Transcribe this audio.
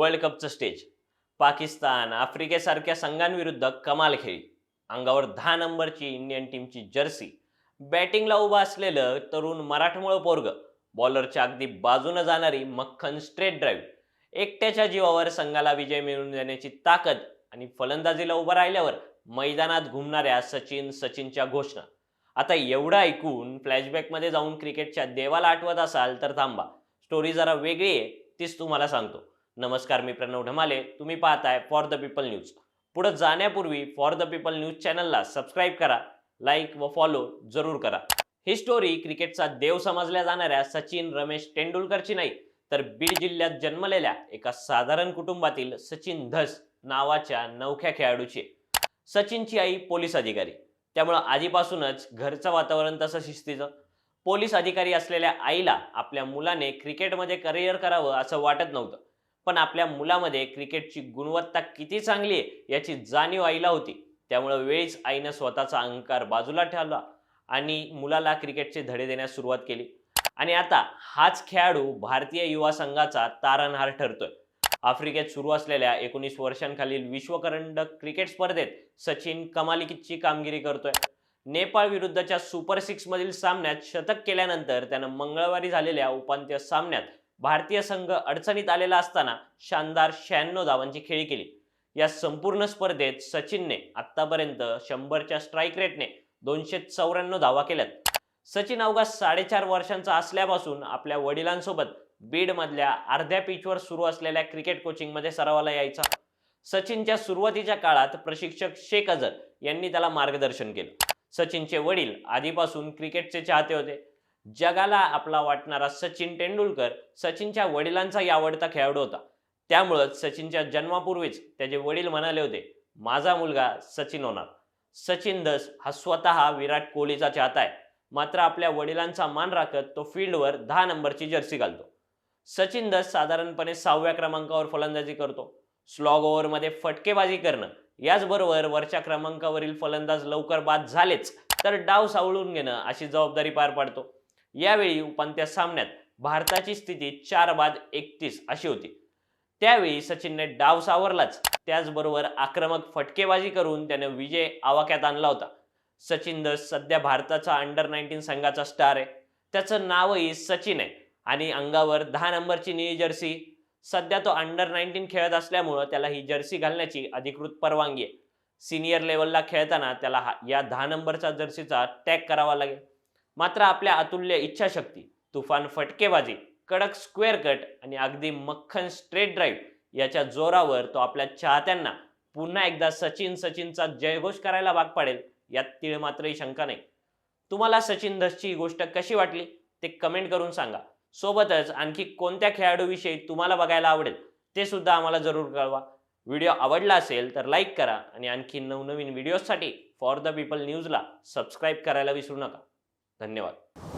World कपचं stage. Pakistan आफ्रिकेसारख्या संघांविरुद्ध कमाल खेळी. अंगावर दहा नंबरची इंडियन टीमची जर्सी. बॅटिंगला उभं असलेलं तरुण मराठमोळं पोरग. बॉलरच्या अगदी बाजूनं जाणारी मक्खन स्ट्रेट ड्राईव्ह एकट्याच्या जीवावर संघाला विजय मिळवून देण्याची ताकद आणि फलंदाजीला उभं राहिल्यावर मैदानात घुमणाऱ्या सचिन सचिनच्या घोषणा. आता एवढं ऐकून फ्लॅशबॅकमध्ये जाऊन क्रिकेटच्या देवाला आठवत असाल तर थांबा. स्टोरी जरा वेगळी आहे तीच तुम्हाला सांगतो. नमस्कार मी प्रणव ढमाले. तुम्ही पाहताय फॉर द पीपल न्यूज पुढे जाण्यापूर्वी फॉर द पीपल न्यूज चॅनलला सबस्क्राईब करा लाईक व फॉलो जरूर करा. ही स्टोरी क्रिकेटचा देव समजल्या जाणाऱ्या सचिन रमेश तेंडुलकरची नाही तर बीड जिल्ह्यात जन्मलेल्या एका साधारण कुटुंबातील सचिन धस नावाच्या नवख्या खेळाडूची सचिनची आई पोलीस अधिकारी. त्यामुळं आधीपासूनच घरचं वातावरण तसं शिस्तीचं. पोलीस अधिकारी असलेल्या आईला आपल्या मुलाने क्रिकेटमध्ये करिअर करावं असं वाटत नव्हतं. पण आपल्या मुलामध्ये क्रिकेटची गुणवत्ता किती चांगली आहे याची जाणीव आईला होती. त्यामुळं वेळीच आईनं स्वतःचा अहंकार बाजूला ठेवला आणि मुलाला क्रिकेटचे धडे देण्यास सुरुवात केली. आणि आता हाच खेळाडू भारतीय युवा संघाचा तारणहार ठरतोय. आफ्रिकेत सुरू असलेल्या एकोणीस वर्षांखालील विश्वकरंडक क्रिकेट स्पर्धेत सचिन कमालिकीची कामगिरी करतोय. नेपाळ विरुद्धच्या सुपर सिक्स मधील सामन्यात शतक केल्यानंतर त्यानं मंगळवारी झालेल्या उपांत्य सामन्यात भारतीय संघ अडचणीत आलेला असताना शानदार शहाण्णव धावांची खेळी केली. या संपूर्ण स्पर्धेत सचिनने आतापर्यंत शंभरच्या स्ट्राईक रेटने दोनशे चौऱ्याण्णव धावा केल्यात. सचिन अवघा साडेचार वर्षांचा असल्यापासून आपल्या वडिलांसोबत बीड मधल्या अर्ध्या पिचवर सुरू असलेल्या क्रिकेट कोचिंगमध्ये सरावाला यायचा. सचिनच्या सुरुवातीच्या काळात प्रशिक्षक शेख अझर यांनी त्याला मार्गदर्शन केलं. सचिनचे वडील आधीपासून क्रिकेटचे चाहते होते. जगाला आपला वाटणारा सचिन तेंडुलकर सचिनच्या वडिलांचाही आवडता खेळाडू होता. त्यामुळंच सचिनच्या जन्मापूर्वीच त्याचे वडील म्हणाले होते माझा मुलगा सचिन होणार. सचिन दस हा स्वतः विराट कोहलीचा चाहता आहे. मात्र आपल्या वडिलांचा मान राखत तो फील्डवर दहा नंबरची जर्सी घालतो. सचिन दस साधारणपणे सहाव्या क्रमांकावर फलंदाजी करतो. स्लॉग ओव्हरमध्ये फटकेबाजी करणं याचबरोबर वरच्या क्रमांकावरील फलंदाज लवकर बाद झालेच तर डाव सावळून घेणं अशी जबाबदारी पार पाडतो. यावेळी उपांत्य सामन्यात भारताची स्थिती चार बाद एकतीस अशी होती. त्यावेळी सचिनने डाव सावरलाच. त्याचबरोबर आक्रमक फटकेबाजी करून त्याने विजय आवाक्यात आणला होता. सचिन दस सध्या भारताचा अंडर नाईन्टीन संघाचा स्टार आहे. त्याचं नावही सचिन आहे आणि अंगावर दहा नंबरची निळी जर्सी. सध्या तो अंडर नाईन्टीन खेळत असल्यामुळं त्याला ही जर्सी घालण्याची अधिकृत परवानगी आहे. सिनियर लेवलला खेळताना त्याला हा या दहा नंबरचा जर्सीचा टॅग करावा लागेल. मात्र आपल्या अतुल्य इच्छाशक्ती तुफान फटकेबाजी कडक स्क्वेअर कट आणि अगदी मक्खन स्ट्रेट ड्राईव्ह याच्या जोरावर तो आपल्या चाहत्यांना पुन्हा एकदा सचिन सचिनचा जयघोष करायला भाग पाडेल यात तिळ मात्रही शंका नाही. तुम्हाला सचिन धसची ही गोष्ट कशी वाटली ते कमेंट करून सांगा. सोबतच आणखी कोणत्या खेळाडूविषयी तुम्हाला बघायला आवडेल ते सुद्धा आम्हाला जरूर कळवा. व्हिडिओ आवडला असेल तर लाईक करा आणि आणखी नवनवीन व्हिडिओजसाठी फॉर द पीपल न्यूजला सबस्क्राईब करायला विसरू नका. धन्यवाद.